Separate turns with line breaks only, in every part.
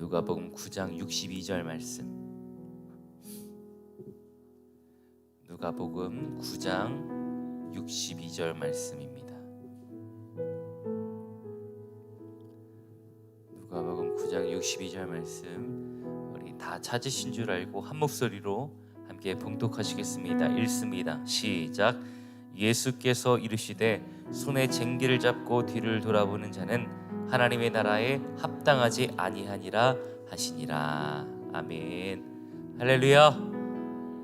누가복음 9장 62절 말씀. 누가복음 9장 62절 말씀입니다. 누가복음 9장 62절 말씀 우리 다 찾으신 줄 알고 한 목소리로 함께 봉독하시겠습니다. 읽습니다. 시작. 예수께서 이르시되 손에 쟁기를 잡고 뒤를 돌아보는 자는 하나님의 나라에 합당하지 아니하니라 하시니라. 아멘. 할렐루야.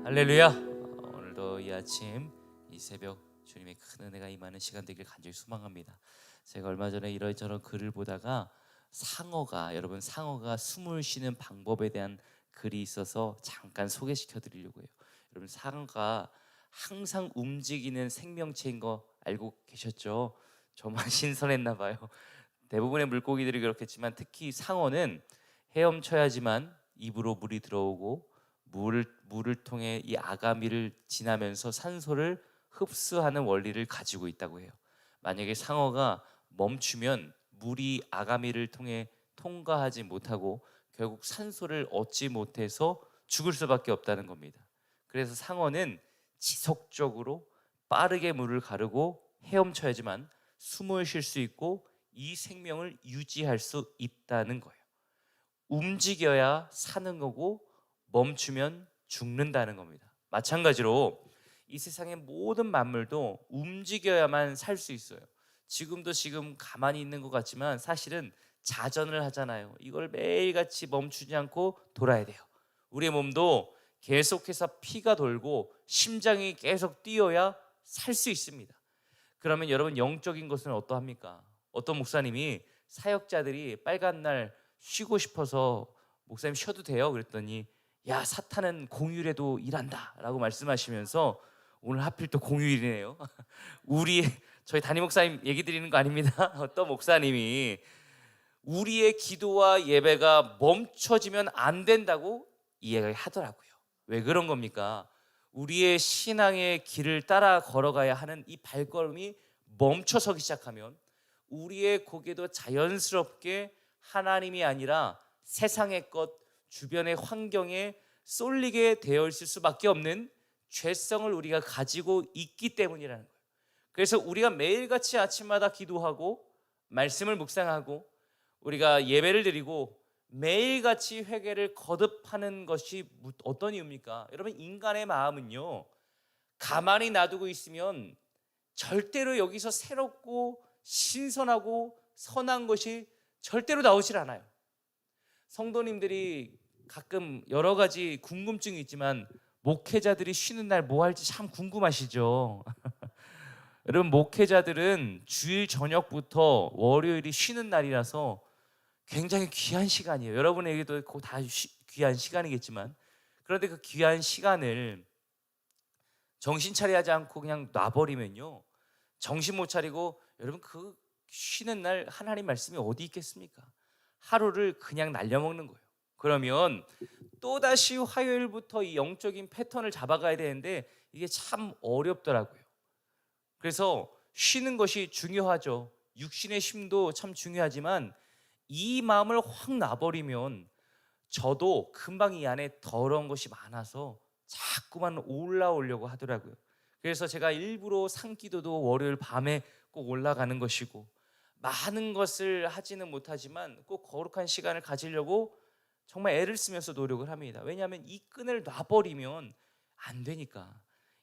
할렐루야. 오늘도 이 아침 이 새벽 주님의 큰 은혜가 임하는 시간 되길 간절히 소망합니다. 제가 얼마 전에 이런저런 글을 보다가 상어가 여러분 상어가 숨을 쉬는 방법에 대한 글이 있어서 잠깐 소개시켜 드리려고 해요. 여러분 상어가 항상 움직이는 생명체인 거 알고 계셨죠? 저만 신선했나 봐요. 대부분의 물고기들이 그렇겠지만 특히 상어는 헤엄쳐야지만 입으로 물이 들어오고 물을 물을 통해 이 아가미를 지나면서 산소를 흡수하는 원리를 가지고 있다고 해요. 만약에 상어가 멈추면 물이 아가미를 통해 통과하지 못하고 결국 산소를 얻지 못해서 죽을 수밖에 없다는 겁니다. 그래서 상어는 지속적으로 빠르게 물을 가르고 헤엄쳐야지만 숨을 쉴 수 있고 이 생명을 유지할 수 있다는 거예요. 움직여야 사는 거고 멈추면 죽는다는 겁니다. 마찬가지로 이 세상의 모든 만물도 움직여야만 살 수 있어요. 지금도 지금 가만히 있는 것 같지만 사실은 자전을 하잖아요. 이걸 매일같이 멈추지 않고 돌아야 돼요. 우리의 몸도 계속해서 피가 돌고 심장이 계속 뛰어야 살 수 있습니다. 그러면 여러분 영적인 것은 어떠합니까? 어떤 목사님이 사역자들이 빨간 날 쉬고 싶어서 목사님 쉬어도 돼요? 그랬더니 야 사탄은 공휴일에도 일한다라고 말씀하시면서 오늘 하필 또 공휴일이네요. 우리 저희 담임 목사님 얘기 드리는 거 아닙니다. 어떤 목사님이 우리의 기도와 예배가 멈춰지면 안 된다고 이야기하더라고요. 왜 그런 겁니까? 우리의 신앙의 길을 따라 걸어가야 하는 이 발걸음이 멈춰서기 시작하면 우리의 고개도 자연스럽게 하나님이 아니라 세상의 것, 주변의 환경에 쏠리게 되어 있을 수밖에 없는 죄성을 우리가 가지고 있기 때문이라는 거예요. 그래서 우리가 매일같이 아침마다 기도하고 말씀을 묵상하고 우리가 예배를 드리고 매일같이 회개를 거듭하는 것이 어떤 이유입니까? 여러분 인간의 마음은요 가만히 놔두고 있으면 절대로 여기서 새롭고 신선하고 선한 것이 절대로 나오질 않아요. 성도님들이 가끔 여러 가지 궁금증이 있지만 목회자들이 쉬는 날 뭐 할지 참 궁금하시죠? 여러분 목회자들은 주일 저녁부터 월요일이 쉬는 날이라서 굉장히 귀한 시간이에요. 여러분에게도 다 귀한 시간이겠지만 그런데 그 귀한 시간을 정신 차리지 않고 그냥 놔버리면요. 정신 못 차리고 여러분 그 쉬는 날 하나님 말씀이 어디 있겠습니까? 하루를 그냥 날려먹는 거예요. 그러면 또다시 화요일부터 이 영적인 패턴을 잡아가야 되는데 이게 참 어렵더라고요. 그래서 쉬는 것이 중요하죠. 육신의 쉼도 참 중요하지만 이 마음을 확 놔버리면 저도 금방 이 안에 더러운 것이 많아서 자꾸만 올라오려고 하더라고요. 그래서 제가 일부러 산기도도 월요일 밤에 꼭 올라가는 것이고 많은 것을 하지는 못하지만 꼭 거룩한 시간을 가지려고 정말 애를 쓰면서 노력을 합니다. 왜냐하면 이 끈을 놔버리면 안 되니까.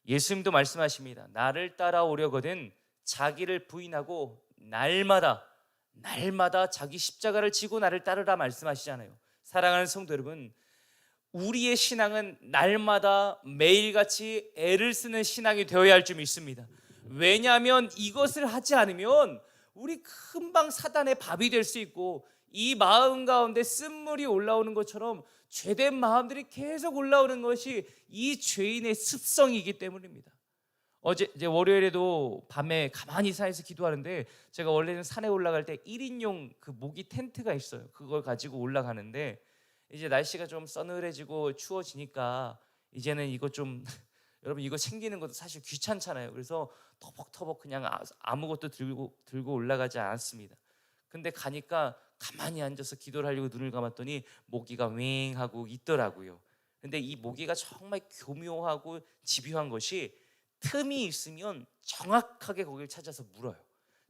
예수님도 말씀하십니다. 나를 따라오려거든 자기를 부인하고 날마다 날마다 자기 십자가를 지고 나를 따르라 말씀하시잖아요. 사랑하는 성도 여러분, 우리의 신앙은 날마다 매일같이 애를 쓰는 신앙이 되어야 할 줄 믿습니다. 왜냐하면 이것을 하지 않으면 우리 금방 사단의 밥이 될 수 있고 이 마음 가운데 쓴물이 올라오는 것처럼 죄된 마음들이 계속 올라오는 것이 이 죄인의 습성이기 때문입니다. 어제 이제 월요일에도 밤에 가만히 산에서 기도하는데 제가 원래는 산에 올라갈 때 1인용 그 모기 텐트가 있어요. 그걸 가지고 올라가는데 이제 날씨가 좀 서늘해지고 추워지니까 이제는 이거 좀 여러분 이거 챙기는 것도 사실 귀찮잖아요. 그래서 터벅터벅 그냥 아, 아무것도 들고 들고 올라가지 않았습니다. 근데 가니까 가만히 앉아서 기도를 하려고 눈을 감았더니 모기가 윙 하고 있더라고요. 근데 이 모기가 정말 교묘하고 집요한 것이 틈이 있으면 정확하게 거기를 찾아서 물어요.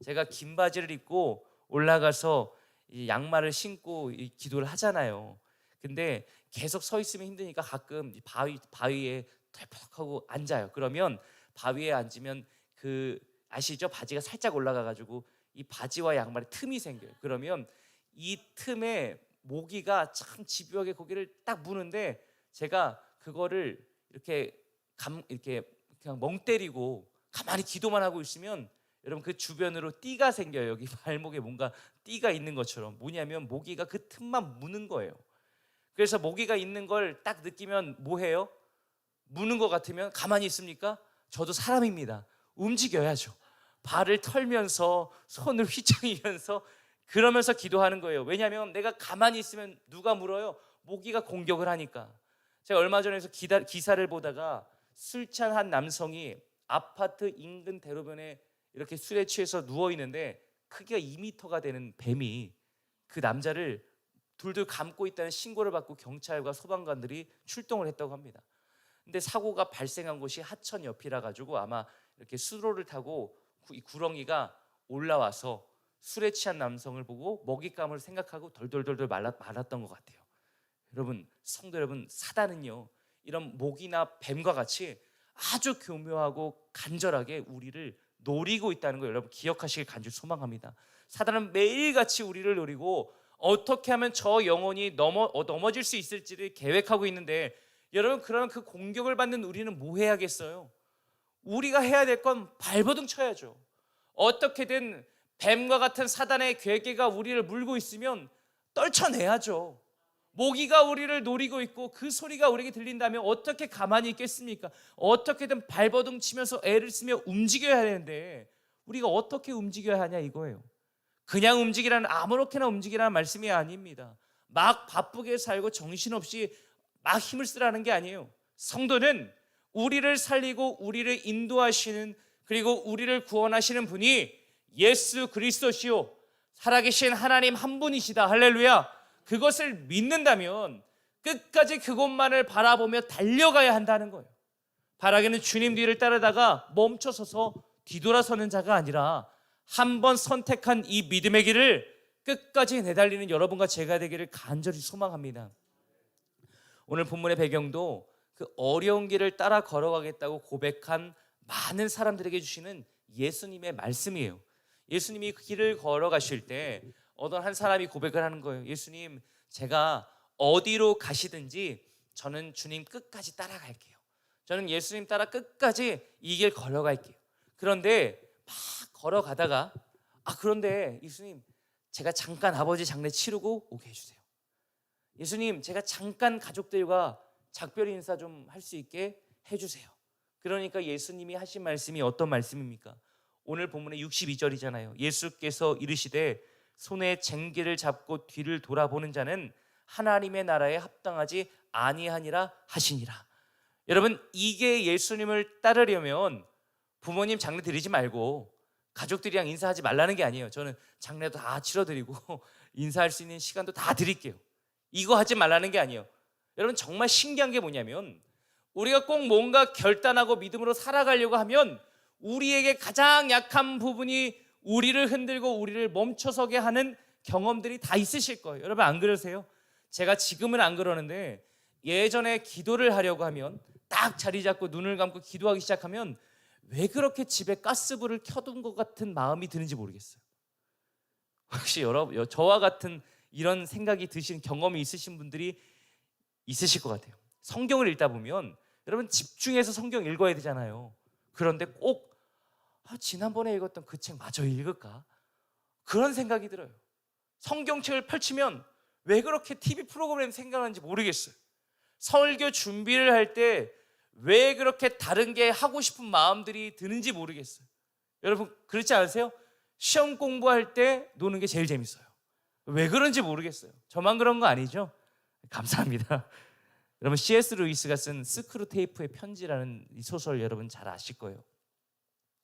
제가 긴 바지를 입고 올라가서 이 양말을 신고 이 기도를 하잖아요. 근데 계속 서 있으면 힘드니까 가끔 이 바위 바위에 털퍽하고 앉아요. 그러면 바위에 앉으면 그 아시죠? 바지가 살짝 올라가 가지고 이 바지와 양말에 틈이 생겨요. 그러면 이 틈에 모기가 참 집요하게 고기를 딱 무는데 제가 그거를 이렇게 감 이렇게 그냥 멍 때리고 가만히 기도만 하고 있으면 여러분 그 주변으로 띠가 생겨요. 여기 발목에 뭔가 띠가 있는 것처럼 뭐냐면 모기가 그 틈만 무는 거예요. 그래서 모기가 있는 걸 딱 느끼면 뭐 해요? 무는 것 같으면 가만히 있습니까? 저도 사람입니다. 움직여야죠. 발을 털면서 손을 휘청이면서 그러면서 기도하는 거예요. 왜냐하면 내가 가만히 있으면 누가 물어요? 모기가 공격을 하니까. 제가 얼마 전에서 기다, 기사를 보다가 술 취한 한 남성이 아파트 인근 대로변에 이렇게 술에 취해서 누워 있는데 크기가 2미터가 되는 뱀이 그 남자를 둘둘 감고 있다는 신고를 받고 경찰과 소방관들이 출동을 했다고 합니다. 근데 사고가 발생한 곳이 하천 옆이라 가지고 아마 이렇게 수로를 타고 구- 이 구렁이가 올라와서 술에 취한 남성을 보고 먹잇감을 생각하고 덜덜덜덜 말랐, 말았던 것 같아요. 여러분 성도 여러분 사단은요 이런 모기나 뱀과 같이 아주 교묘하고 간절하게 우리를 노리고 있다는 걸 여러분 기억하시길 간절히 소망합니다. 사단은 매일같이 우리를 노리고 어떻게 하면 저 영혼이 넘어 어, 넘어질 수 있을지를 계획하고 있는데 여러분 그러면 그 공격을 받는 우리는 뭐 해야겠어요? 우리가 해야 될 건 발버둥 쳐야죠. 어떻게든 뱀과 같은 사단의 괴계가 우리를 물고 있으면 떨쳐내야죠. 모기가 우리를 노리고 있고 그 소리가 우리에게 들린다면 어떻게 가만히 있겠습니까? 어떻게든 발버둥 치면서 애를 쓰며 움직여야 되는데 우리가 어떻게 움직여야 하냐 이거예요. 그냥 움직이라는 아무렇게나 움직이라는 말씀이 아닙니다. 막 바쁘게 살고 정신없이 막 힘을 쓰라는 게 아니에요. 성도는 우리를 살리고 우리를 인도하시는 그리고 우리를 구원하시는 분이 예수 그리스도시요 살아계신 하나님 한 분이시다. 할렐루야. 그것을 믿는다면 끝까지 그곳만을 바라보며 달려가야 한다는 거예요. 바라기는 주님 뒤를 따르다가 멈춰서서 뒤돌아서는 자가 아니라 한 번 선택한 이 믿음의 길을 끝까지 내달리는 여러분과 제가 되기를 간절히 소망합니다. 오늘 본문의 배경도 그 어려운 길을 따라 걸어가겠다고 고백한 많은 사람들에게 주시는 예수님의 말씀이에요. 예수님이 그 길을 걸어가실 때 어떤 한 사람이 고백을 하는 거예요. 예수님, 제가 어디로 가시든지 저는 주님 끝까지 따라갈게요. 저는 예수님 따라 끝까지 이 길 걸어갈게요. 그런데 막 걸어가다가 아 그런데 예수님 제가 잠깐 아버지 장례 치르고 오게 해주세요. 예수님 제가 잠깐 가족들과 작별 인사 좀 할 수 있게 해주세요. 그러니까 예수님이 하신 말씀이 어떤 말씀입니까? 오늘 본문의 62절이잖아요. 예수께서 이르시되 손에 쟁기를 잡고 뒤를 돌아보는 자는 하나님의 나라에 합당하지 아니하니라 하시니라. 여러분 이게 예수님을 따르려면 부모님 장례 드리지 말고 가족들이랑 인사하지 말라는 게 아니에요. 저는 장례도 다 치러드리고 인사할 수 있는 시간도 다 드릴게요. 이거 하지 말라는 게 아니에요. 여러분 정말 신기한 게 뭐냐면 우리가 꼭 뭔가 결단하고 믿음으로 살아가려고 하면 우리에게 가장 약한 부분이 우리를 흔들고 우리를 멈춰서게 하는 경험들이 다 있으실 거예요. 여러분 안 그러세요? 제가 지금은 안 그러는데 예전에 기도를 하려고 하면 딱 자리 잡고 눈을 감고 기도하기 시작하면 왜 그렇게 집에 가스불을 켜둔 것 같은 마음이 드는지 모르겠어요. 혹시 여러분 여- 저와 같은 이런 생각이 드신 경험이 있으신 분들이 있으실 것 같아요. 성경을 읽다 보면 여러분 집중해서 성경 읽어야 되잖아요. 그런데 꼭 아, 지난번에 읽었던 그 책 마저 읽을까? 그런 생각이 들어요. 성경책을 펼치면 왜 그렇게 TV 프로그램 생각하는지 모르겠어요. 설교 준비를 할 때 왜 그렇게 다른 게 하고 싶은 마음들이 드는지 모르겠어요. 여러분 그렇지 않으세요? 시험 공부할 때 노는 게 제일 재밌어요. 왜 그런지 모르겠어요. 저만 그런 거 아니죠? 감사합니다. 여러분 C.S. 루이스가 쓴 스크루 테이프의 편지라는 이 소설 여러분 잘 아실 거예요.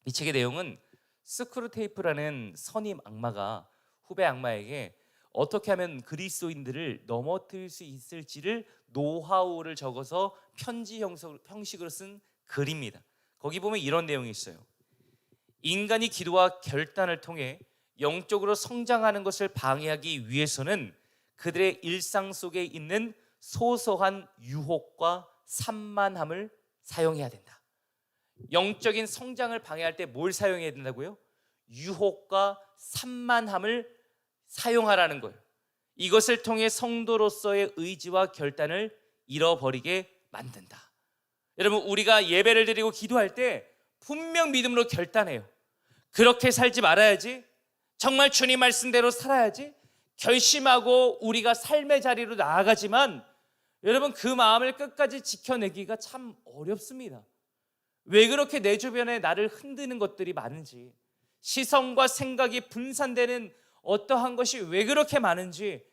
이 책의 내용은 스크루 테이프라는 선임 악마가 후배 악마에게 어떻게 하면 그리스도인들을 넘어뜨릴 수 있을지를 노하우를 적어서 편지 형식- 형식으로 쓴 글입니다. 거기 보면 이런 내용이 있어요. 인간이 기도와 결단을 통해 영적으로 성장하는 것을 방해하기 위해서는 그들의 일상 속에 있는 소소한 유혹과 산만함을 사용해야 된다. 영적인 성장을 방해할 때 뭘 사용해야 된다고요? 유혹과 산만함을 사용하라는 거예요. 이것을 통해 성도로서의 의지와 결단을 잃어버리게 만든다. 여러분, 우리가 예배를 드리고 기도할 때 분명 믿음으로 결단해요. 그렇게 살지 말아야지. 정말 주님 말씀대로 살아야지. 결심하고 우리가 삶의 자리로 나아가지만 여러분 그 마음을 끝까지 지켜내기가 참 어렵습니다. 왜 그렇게 내 주변에 나를 흔드는 것들이 많은지 시선과 생각이 분산되는 어떠한 것이 왜 그렇게 많은지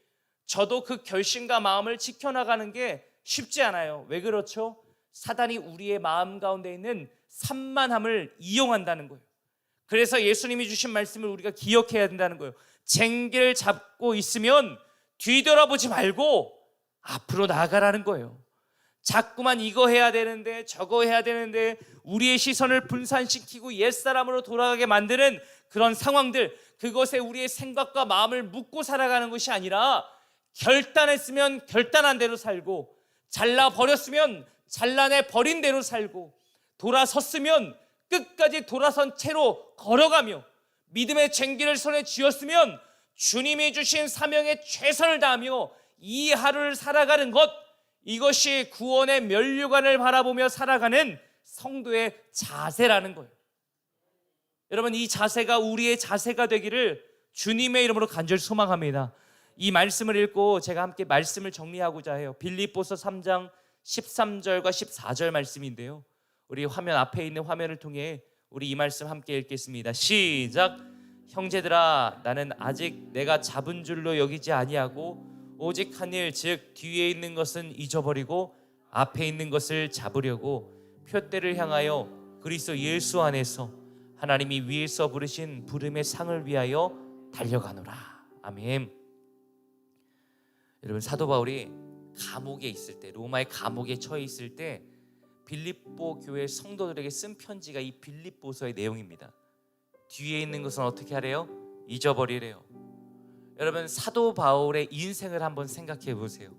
저도 그 결심과 마음을 지켜나가는 게 쉽지 않아요. 왜 그렇죠? 사단이 우리의 마음 가운데 있는 산만함을 이용한다는 거예요. 그래서 예수님이 주신 말씀을 우리가 기억해야 된다는 거예요. 쟁기를 잡고 있으면 뒤돌아보지 말고 앞으로 나아가라는 거예요. 자꾸만 이거 해야 되는데 저거 해야 되는데 우리의 시선을 분산시키고 옛사람으로 돌아가게 만드는 그런 상황들 그것에 우리의 생각과 마음을 묻고 살아가는 것이 아니라 결단했으면 결단한 대로 살고 잘라 버렸으면 잘라내 버린 대로 살고 돌아섰으면 끝까지 돌아선 채로 걸어가며 믿음의 쟁기를 손에 쥐었으면 주님이 주신 사명에 최선을 다하며 이 하루를 살아가는 것 이것이 구원의 면류관을 바라보며 살아가는 성도의 자세라는 거예요. 여러분 이 자세가 우리의 자세가 되기를 주님의 이름으로 간절히 소망합니다. 이 말씀을 읽고 제가 함께 말씀을 정리하고자 해요. 빌립보서 3장 13절과 14절 말씀인데요. 우리 화면 앞에 있는 화면을 통해 우리 이 말씀 함께 읽겠습니다. 시작. 형제들아 나는 아직 내가 잡은 줄로 여기지 아니하고 오직 한 일 즉 뒤에 있는 것은 잊어버리고 앞에 있는 것을 잡으려고 표대를 향하여 그리스도 예수 안에서 하나님이 위에서 부르신 부름의 상을 위하여 달려가노라. 아멘. 여러분 사도 바울이 감옥에 있을 때 로마의 감옥에 처해 있을 때 빌립보 교회 성도들에게 쓴 편지가 이 빌립보서의 내용입니다. 뒤에 있는 것은 어떻게 하래요? 잊어버리래요. 여러분 사도 바울의 인생을 한번 생각해 보세요.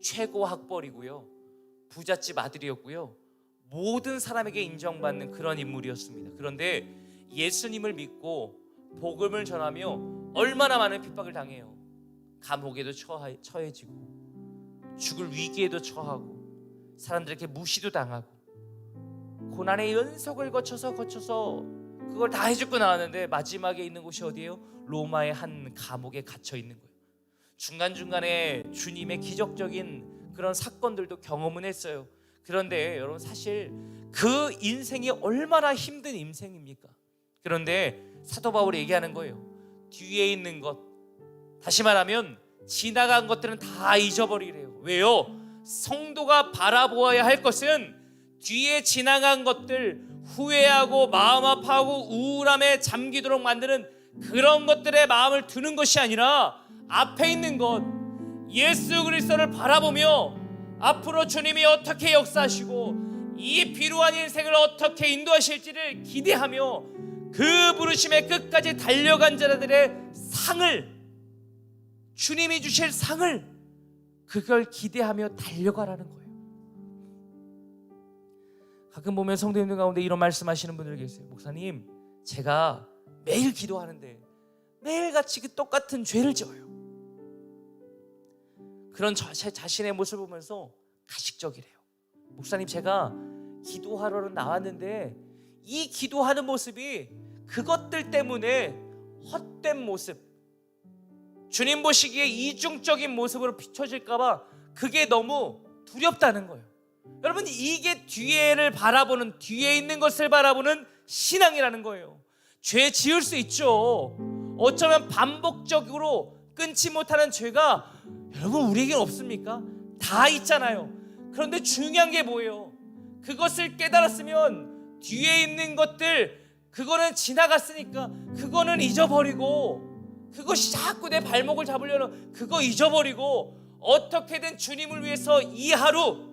최고 학벌이고요. 부잣집 아들이었고요. 모든 사람에게 인정받는 그런 인물이었습니다. 그런데 예수님을 믿고 복음을 전하며 얼마나 많은 핍박을 당해요. 감옥에도 처해지고 죽을 위기에도 처하고 사람들에게 무시도 당하고 고난의 연속을 거쳐서 거쳐서 그걸 다 해주고 나왔는데 마지막에 있는 곳이 어디예요? 로마의 한 감옥에 갇혀 있는 거예요. 중간 중간에 주님의 기적적인 그런 사건들도 경험은 했어요. 그런데 여러분 사실 그 인생이 얼마나 힘든 인생입니까? 그런데 사도 바울이 얘기하는 거예요. 뒤에 있는 것, 다시 말하면 지나간 것들은 다 잊어버리래요. 왜요? 성도가 바라보아야 할 것은 뒤에 지나간 것들 후회하고 마음 아파하고 우울함에 잠기도록 만드는 그런 것들에 마음을 두는 것이 아니라 앞에 있는 것 예수 그리스도를 바라보며 앞으로 주님이 어떻게 역사하시고 이 비루한 인생을 어떻게 인도하실지를 기대하며 그 부르심의 끝까지 달려간 자들의 상을 주님이 주실 상을 그걸 기대하며 달려가라는 거예요. 가끔 보면 성도님들 가운데 이런 말씀하시는 분들 계세요. 목사님, 제가 매일 기도하는데 매일같이 그 똑같은 죄를 지어요. 그런 저 제 자신의 모습을 보면서 가식적이래요. 목사님, 제가 기도하러 나왔는데 이 기도하는 모습이 그것들 때문에 헛된 모습, 주님 보시기에 이중적인 모습으로 비춰질까봐 그게 너무 두렵다는 거예요. 여러분 이게 뒤에를 바라보는 뒤에 있는 것을 바라보는 신앙이라는 거예요. 죄 지을 수 있죠. 어쩌면 반복적으로 끊지 못하는 죄가 여러분 우리에겐 없습니까? 다 있잖아요. 그런데 중요한 게 뭐예요? 그것을 깨달았으면 뒤에 있는 것들 그거는 지나갔으니까 그거는 잊어버리고
그것이 자꾸 내 발목을 잡으려는 그거 잊어버리고 어떻게든 주님을 위해서 이 하루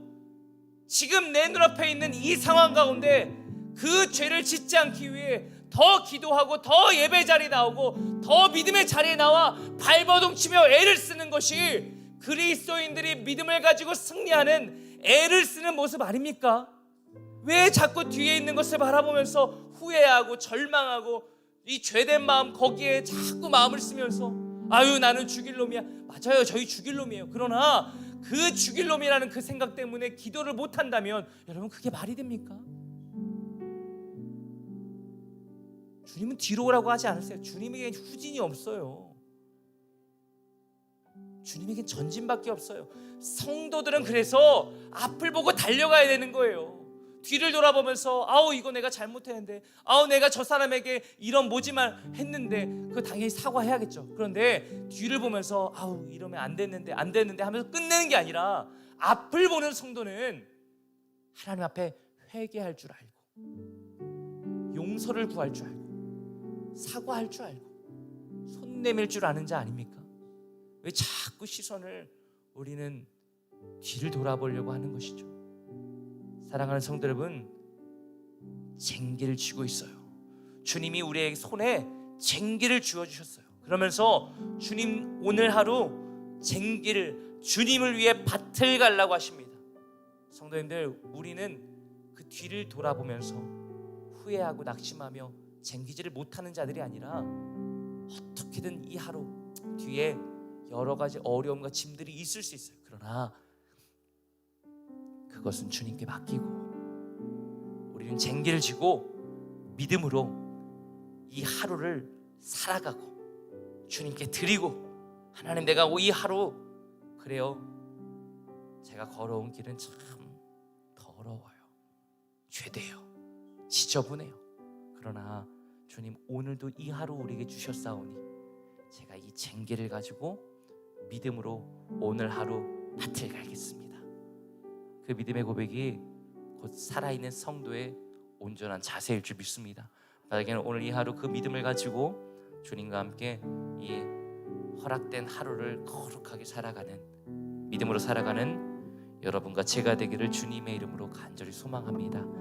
지금 내 눈앞에 있는 이 상황 가운데 그 죄를 짓지 않기 위해 더 기도하고 더 예배 자리에 나오고 더 믿음의 자리에 나와 발버둥 치며 애를 쓰는 것이 그리스도인들이 믿음을 가지고 승리하는 애를 쓰는 모습 아닙니까? 왜 자꾸 뒤에 있는 것을 바라보면서 후회하고 절망하고 이 죄된 마음 거기에 자꾸 마음을 쓰면서 아유 나는 죽일 놈이야. 맞아요. 저희 죽일 놈이에요. 그러나 그 죽일 놈이라는 그 생각 때문에 기도를 못 한다면 여러분 그게 말이 됩니까? 주님은 뒤로 오라고 하지 않으세요. 주님에게 후진이 없어요. 주님에겐 전진밖에 없어요. 성도들은 그래서 앞을 보고 달려가야 되는 거예요 뒤를 돌아보면서 아우 이거 내가 잘못했는데 아우 내가 저 사람에게 이런 모지만 했는데 그거 당연히 사과해야겠죠. 그런데 뒤를 보면서 아우 이러면 안 됐는데 안 됐는데 하면서 끝내는 게 아니라 앞을 보는 성도는 하나님 앞에 회개할 줄 알고 용서를 구할 줄 알고 사과할 줄 알고 손 내밀 줄 아는 자 아닙니까? 왜 자꾸 시선을 우리는 뒤를 돌아보려고 하는 것이죠. 사랑하는 성도 여러분, 쟁기를 쥐고 있어요. 주님이 우리에게 손에 쟁기를 쥐어 주셨어요. 그러면서 주님 오늘 하루 쟁기를 주님을 위해 밭을 갈라고 하십니다. 성도님들, 우리는 그 뒤를 돌아보면서 후회하고 낙심하며 쟁기질을 못하는 자들이 아니라 어떻게든 이 하루 뒤에 여러 가지 어려움과 짐들이 있을 수 있어요. 그러나 그것은 주님께 맡기고 우리는 쟁기를 지고 믿음으로 이 하루를 살아가고 주님께 드리고 하나님 내가 이 하루 그래요. 제가 걸어온 길은 참 더러워요. 죄돼요. 지저분해요. 그러나 주님 오늘도 이 하루 우리에게 주셨사오니 제가 이 쟁기를 가지고 믿음으로 오늘 하루 밭을 갈겠습니다 그 믿음의 고백이 곧 살아있는 성도의 온전한 자세일 줄 믿습니다. 나에게는 오늘 이 하루 그 믿음을 가지고 주님과 함께 이 허락된 하루를 거룩하게 살아가는 믿음으로 살아가는 여러분과 제가 되기를 주님의 이름으로 간절히 소망합니다.